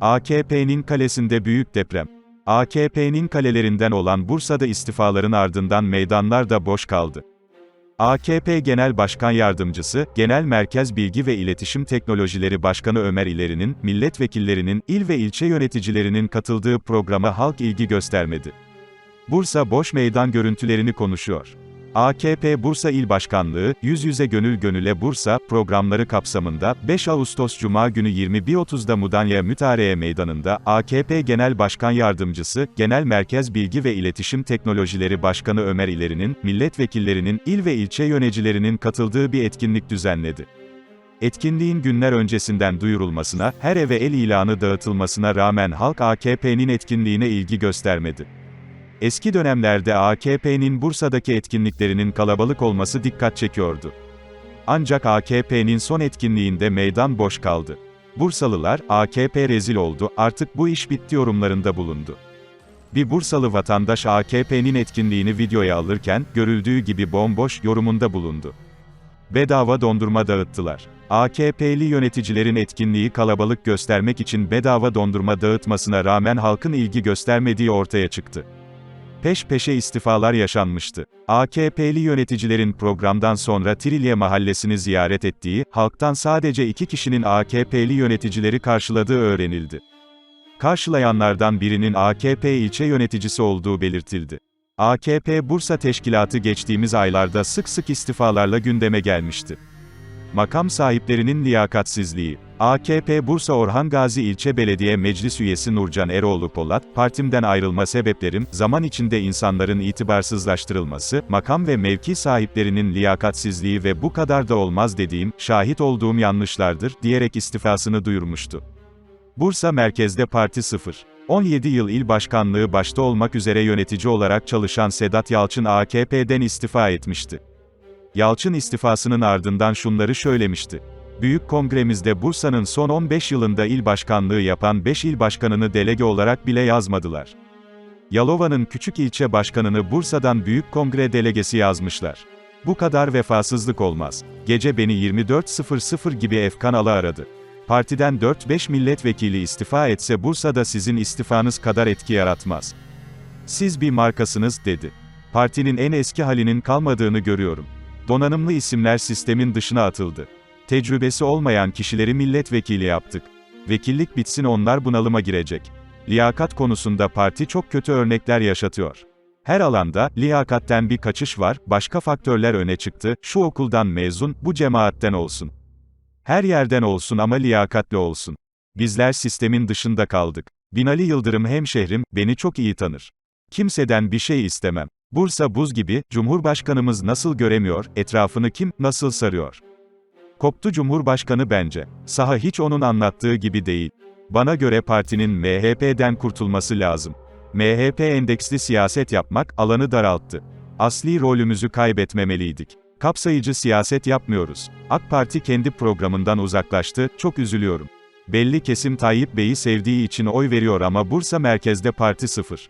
AKP'nin kalesinde büyük deprem. AKP'nin kalelerinden olan Bursa'da istifaların ardından meydanlar da boş kaldı. AKP Genel Başkan Yardımcısı, Genel Merkez Bilgi ve İletişim Teknolojileri Başkanı Ömer İleri'nin, milletvekillerinin, il ve ilçe yöneticilerinin katıldığı programa halk ilgi göstermedi. Bursa boş meydan görüntülerini konuşuyor. AKP Bursa İl Başkanlığı, Yüz Yüze Gönül Gönüle Bursa, programları kapsamında, 5 Ağustos Cuma günü 21.30'da Mudanya Mütareye Meydanı'nda, AKP Genel Başkan Yardımcısı, Genel Merkez Bilgi ve İletişim Teknolojileri Başkanı Ömer İleri'nin, milletvekillerinin, il ve ilçe yöneticilerinin katıldığı bir etkinlik düzenledi. Etkinliğin günler öncesinden duyurulmasına, her eve el ilanı dağıtılmasına rağmen halk AKP'nin etkinliğine ilgi göstermedi. Eski dönemlerde AKP'nin Bursa'daki etkinliklerinin kalabalık olması dikkat çekiyordu. Ancak AKP'nin son etkinliğinde meydan boş kaldı. Bursalılar, AKP rezil oldu, artık bu iş bitti yorumlarında bulundu. Bir Bursalı vatandaş AKP'nin etkinliğini videoya alırken, görüldüğü gibi bomboş yorumunda bulundu. Bedava dondurma dağıttılar. AKP'li yöneticilerin etkinliği kalabalık göstermek için bedava dondurma dağıtmasına rağmen halkın ilgi göstermediği ortaya çıktı. Peş peşe istifalar yaşanmıştı. AKP'li yöneticilerin programdan sonra Trilye mahallesini ziyaret ettiği, halktan sadece iki kişinin AKP'li yöneticileri karşıladığı öğrenildi. Karşılayanlardan birinin AKP ilçe yöneticisi olduğu belirtildi. AKP Bursa Teşkilatı geçtiğimiz aylarda sık sık istifalarla gündeme gelmişti. Makam sahiplerinin liyakatsizliği. AKP Bursa Orhan Gazi İlçe Belediye Meclis Üyesi Nurcan Eroğlu Polat, partimden ayrılma sebeplerim, zaman içinde insanların itibarsızlaştırılması, makam ve mevki sahiplerinin liyakatsizliği ve bu kadar da olmaz dediğim, şahit olduğum yanlışlardır, diyerek istifasını duyurmuştu. Bursa merkezde Parti 0. 17 yıl il başkanlığı başta olmak üzere yönetici olarak çalışan Sedat Yalçın AKP'den istifa etmişti. Yalçın istifasının ardından şunları söylemişti. Büyük kongremizde Bursa'nın son 15 yılında il başkanlığı yapan 5 il başkanını delege olarak bile yazmadılar. Yalova'nın küçük ilçe başkanını Bursa'dan büyük kongre delegesi yazmışlar. Bu kadar vefasızlık olmaz. Gece beni 24.00 gibi Efkan Ala aradı. Partiden 4-5 milletvekili istifa etse Bursa'da sizin istifanız kadar etki yaratmaz. Siz bir markasınız, dedi. Partinin en eski halinin kalmadığını görüyorum. Donanımlı isimler sistemin dışına atıldı. Tecrübesi olmayan kişileri milletvekili yaptık. Vekillik bitsin onlar bunalıma girecek. Liyakat konusunda parti çok kötü örnekler yaşatıyor. Her alanda, liyakatten bir kaçış var, başka faktörler öne çıktı, şu okuldan mezun, bu cemaatten olsun. Her yerden olsun ama liyakatli olsun. Bizler sistemin dışında kaldık. Binali Yıldırım hemşehrim, beni çok iyi tanır. Kimseden bir şey istemem. Bursa buz gibi, Cumhurbaşkanımız nasıl göremiyor, etrafını kim, nasıl sarıyor? Koptu Cumhurbaşkanı bence. Saha hiç onun anlattığı gibi değil. Bana göre partinin MHP'den kurtulması lazım. MHP endeksli siyaset yapmak, alanı daralttı. Asli rolümüzü kaybetmemeliydik. Kapsayıcı siyaset yapmıyoruz. AK Parti kendi programından uzaklaştı, çok üzülüyorum. Belli kesim Tayyip Bey'i sevdiği için oy veriyor ama Bursa merkezde parti sıfır.